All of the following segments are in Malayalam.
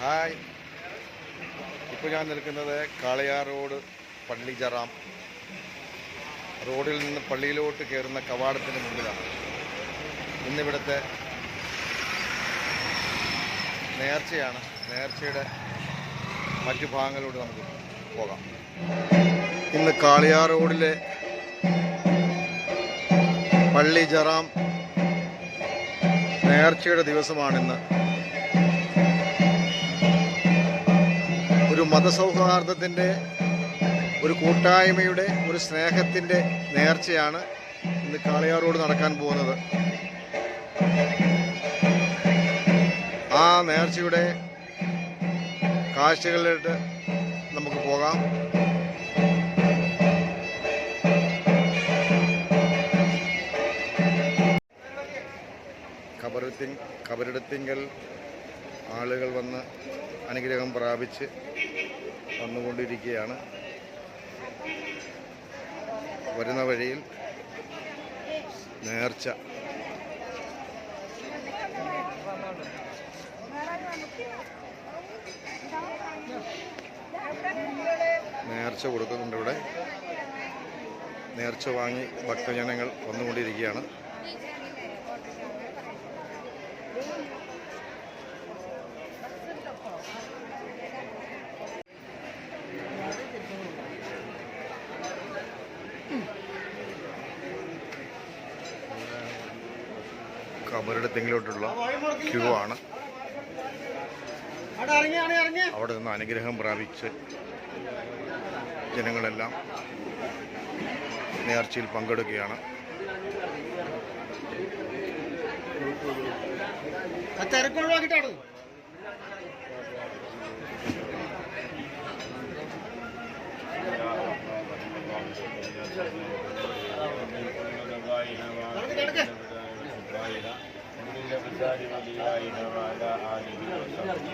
ഹായ്. ഇപ്പോൾ ഞാൻ നിൽക്കുന്നത് കാളയാർ റോഡ് പള്ളി ജറാം. റോഡിൽ നിന്ന് പള്ളിയിലോട്ട് കയറുന്ന കവാടത്തിന് മുമ്പിലാണ്. ഇന്നിവിടുത്തെ നേർച്ചയാണ്. നേർച്ചയുടെ മറ്റു ഭാഗങ്ങളിലൂടെ നമുക്ക് പോകാം. ഇന്ന് കാളിയാർ റോഡിലെ പള്ളി ജറാം നേർച്ചയുടെ ദിവസമാണിന്ന് മതസൗഹാർദ്ദത്തിന്റെ ഒരു കൂട്ടായ്മയുടെ ഒരു സ്നേഹത്തിന്റെ നേർച്ചയാണ് ഇന്ന് കാളിയാറോട് നടക്കാൻ പോകുന്നത്. ആ നേർച്ചയുടെ കാഴ്ചകളിലേക്ക് നമുക്ക് പോകാം. കബറിത്തി കബറിടത്തിങ്കൽ ആളുകൾ വന്ന് അനുഗ്രഹം പ്രാപിച്ച് വന്നുകൊണ്ടിരിക്കുകയാണ്. വരുന്ന വഴിയിൽ നേർച്ച. നേർച്ച കൊടുക്കുന്നുണ്ട് ഇവിടെ. നേർച്ച വാങ്ങി ഭക്തജനങ്ങൾ വന്നുകൊണ്ടിരിക്കുകയാണ്. കബറിടത്തെങ്കിലോട്ടുള്ള ക്യൂ ആണ്. അവിടെ നിന്ന് അനുഗ്രഹം പ്രാപിച്ച് ജനങ്ങളെല്ലാം നേർച്ചയിൽ പങ്കെടുക്കുകയാണ്.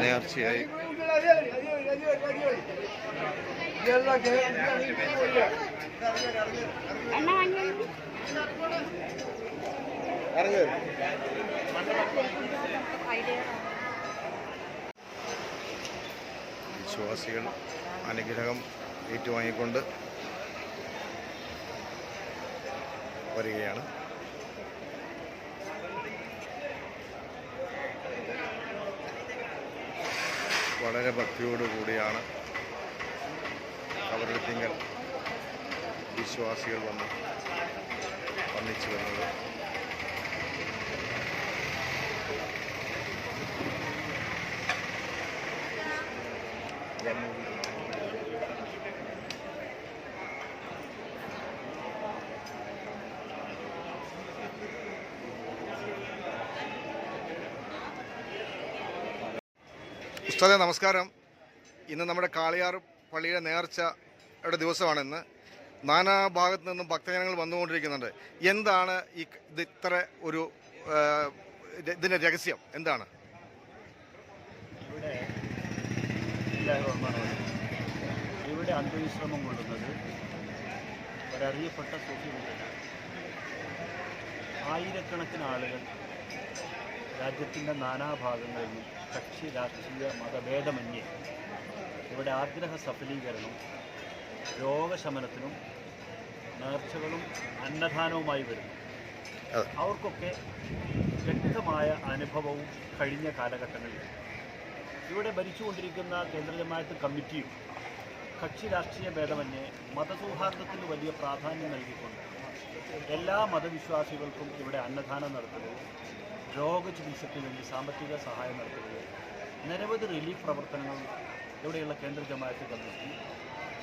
നേർച്ചയായി വിശ്വാസികൾ അനുഗ്രഹം ഏറ്റുവാങ്ങിക്കൊണ്ട് വരികയാണ്. വളരെ ഭക്തിയോടുകൂടിയാണ് അവരുടെ തിങ്കൾ വിശ്വാസികൾ വന്ന് വന്നിച്ചു വരുന്നത്. ഉസ്താദെ നമസ്കാരം. ഇന്ന് നമ്മുടെ കാളിയാർ പള്ളിയുടെ നേർച്ചയുടെ ദിവസമാണ് ഇന്ന്. നാനാ ഭാഗത്തു നിന്നും ഭക്തജനങ്ങൾ വന്നുകൊണ്ടിരിക്കുന്നുണ്ട്. എന്താണ് ഈ ഇത് ഇത്ര ഒരു ഇതിന്റെ രഹസ്യം? എന്താണ്? ഇവിടെ അന്ത്യവിശ്രമം കൊള്ളുന്നത് ഒരറിയപ്പെട്ട സൂഫിമുണ്ട് ആയിരക്കണക്കിന് ആളുകൾ രാജ്യത്തിന്റെ നാനാഭാഗങ്ങളിൽ നിന്നും കക്ഷി രാഷ്ട്രീയ മതഭേദമന്യേ. ഇവിടെ ആഗ്രഹ സഫലീകരണം രോഗശമനത്തിനും നേർച്ചകളും അന്നദാനവുമായി വരുന്നു. അവർക്കൊക്കെ വ്യക്തമായ അനുഭവവും കഴിഞ്ഞ കാലഘട്ടങ്ങളിൽ. ഇവിടെ ഭരിച്ചുകൊണ്ടിരിക്കുന്ന കേന്ദ്ര ജമാഅത്ത് കമ്മിറ്റിയും കക്ഷി രാഷ്ട്രീയ ഭേദമന്യേ മതസൗഹാർദ്ദത്തിന് വലിയ പ്രാധാന്യം നൽകിക്കൊണ്ട് എല്ലാ മതവിശ്വാസികൾക്കും ഇവിടെ അന്നദാനം നടത്തുകയും രോഗചികിത്സയ്ക്ക് വേണ്ടി സാമ്പത്തിക സഹായം നടത്തുകയും നിരവധി റിലീഫ് പ്രവർത്തനങ്ങൾ ഇവിടെയുള്ള കേന്ദ്ര ജമാഅത്ത് കമ്മിറ്റി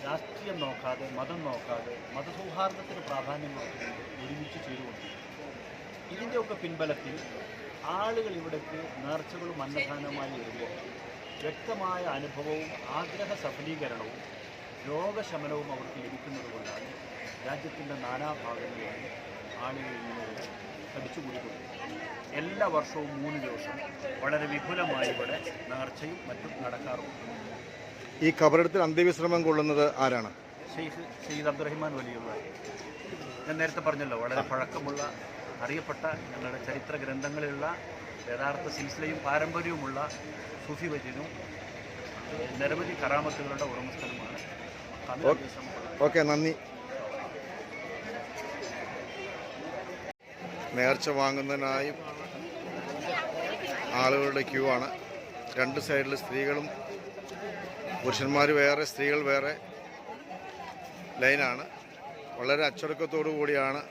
രാഷ്ട്രീയം നോക്കാതെ മതം നോക്കാതെ മതസൗഹാർദ്ദത്തിന് പ്രാധാന്യം കൊടുത്തുകൊണ്ട് ഒരുമിച്ച് ചെയ്തുകൊണ്ടിരിക്കുന്നു ഇതിന്റെയൊക്കെ പിൻബലത്തിൽ ആളുകൾ ഇവിടേക്ക് നേർച്ചകളും അന്നദാനവുമായി വരുമ്പോൾ വ്യക്തമായ അനുഭവവും ആഗ്രഹ സഫലീകരണവും രോഗശമനവും അവർക്ക് ലഭിക്കുന്നത് കൊണ്ടാണ് രാജ്യത്തിന്റെ നാനാഭാഗങ്ങളിലാണ് ആളുകൾ ഇങ്ങനെ തടിച്ചുകൂടിക്കൊണ്ടിരിക്കുന്നത് എല്ലാ വർഷവും മൂന്ന് ദിവസം വളരെ വിപുലമായി ഇവിടെ നേർച്ചയും മറ്റും നടക്കാറുണ്ട്. ഈ കബറിടത്തിൽ അന്ത്യവിശ്രമം കൊള്ളുന്നത് ആരാണ്? ഷെയ്ഖ് സയ്യിദ് അബ്ദുറഹിമാൻ വലിയുള്ള ഞാൻ നേരത്തെ പറഞ്ഞല്ലോ വളരെ പഴക്കമുള്ള അറിയപ്പെട്ട ഞങ്ങളുടെ ചരിത്ര ഗ്രന്ഥങ്ങളിലുള്ള യഥാർത്ഥ സിൽസിലയും പാരമ്പര്യവുമുള്ള സൂഫി വൈദ്യനും നിരവധി കറാമത്തുകളുടെ ഉടമസ്ഥനുമാണ്. ഓക്കെ നന്ദി. നേർച്ച വാങ്ങുന്നതിനായി ആളുകളുടെ ക്യൂ ആണ്. രണ്ട് സൈഡിൽ സ്ത്രീകളും പുരുഷന്മാർ വേറെ സ്ത്രീകൾ വേറെ ലൈനാണ് വളരെ അച്ചടക്കത്തോടു കൂടിയാണ്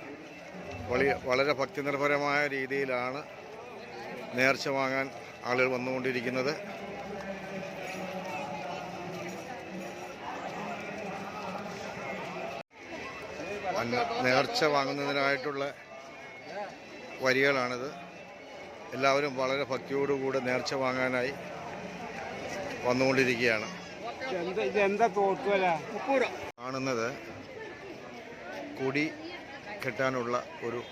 വളരെ ഭക്തിനിർഭരമായ രീതിയിലാണ് നേർച്ച വാങ്ങാൻ ആളുകൾ വന്നുകൊണ്ടിരിക്കുന്നത്. നേർച്ച വാങ്ങുന്നതിനായിട്ടുള്ള വരികളാണിത്. എല്ലാവരും വളരെ ഭക്തിയോടുകൂടെ നേർച്ച വാങ്ങാനായി വന്നുകൊണ്ടിരിക്കുകയാണ്. കാണുന്നത് കൊടി കെട്ടാനുള്ള ഒരു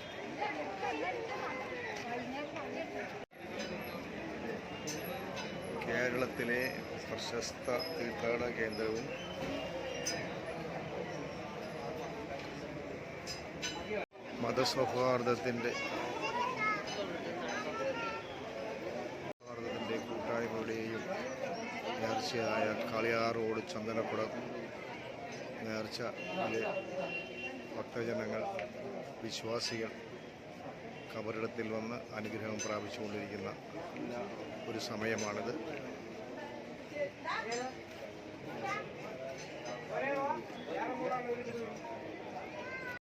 കേരളത്തിലെ പ്രശസ്ത തീർത്ഥാടന കേന്ദ്രവും മതസൗഹാർദ്ദത്തിന്റെ നേർച്ചയായ റോഡ് ചന്ദനക്കുടം നേർച്ച ഭക്തജനങ്ങൾ വിശ്വാസികൾ കബറിടത്തിൽ വന്ന് അനുഗ്രഹം പ്രാപിച്ചുകൊണ്ടിരിക്കുന്ന ഒരു സമയമാണിത്.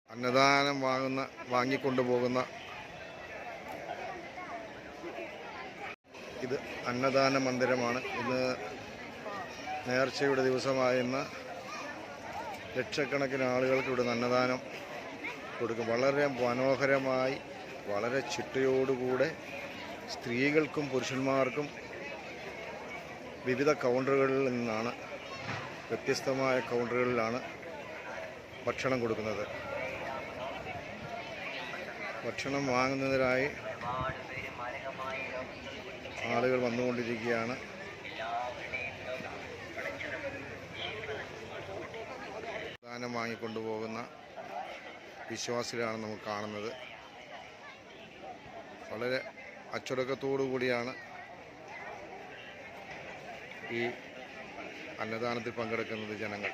അന്നദാനം വാങ്ങുന്ന വാങ്ങിക്കൊണ്ടുപോകുന്ന ഇത് അന്നദാന മന്ദിരമാണ്. ഇന്ന് നേർച്ചയുടെ ദിവസമായ ഇന്ന് ലക്ഷക്കണക്കിന് ആളുകൾക്ക് ഇവിടെ അന്നദാനം കൊടുക്കും. വളരെ മനോഹരമായി വളരെ ചിട്ടയോടുകൂടെ സ്ത്രീകൾക്കും പുരുഷന്മാർക്കും വിവിധ കൗണ്ടറുകളിൽ നിന്നാണ് വ്യത്യസ്തമായ കൗണ്ടറുകളിലാണ് ഭക്ഷണം കൊടുക്കുന്നത്. ഭക്ഷണം വാങ്ങുന്നതിനായി ആളുകൾ വന്നുകൊണ്ടിരിക്കുകയാണ്. ദാനം വാങ്ങിക്കൊണ്ടുപോകുന്ന വിശ്വാസികളാണ് നമുക്ക് കാണുന്നത്. വളരെ അച്ചടക്കത്തോടു കൂടിയാണ് ഈ അന്നദാനത്തിൽ പങ്കെടുക്കുന്നത് ജനങ്ങൾ.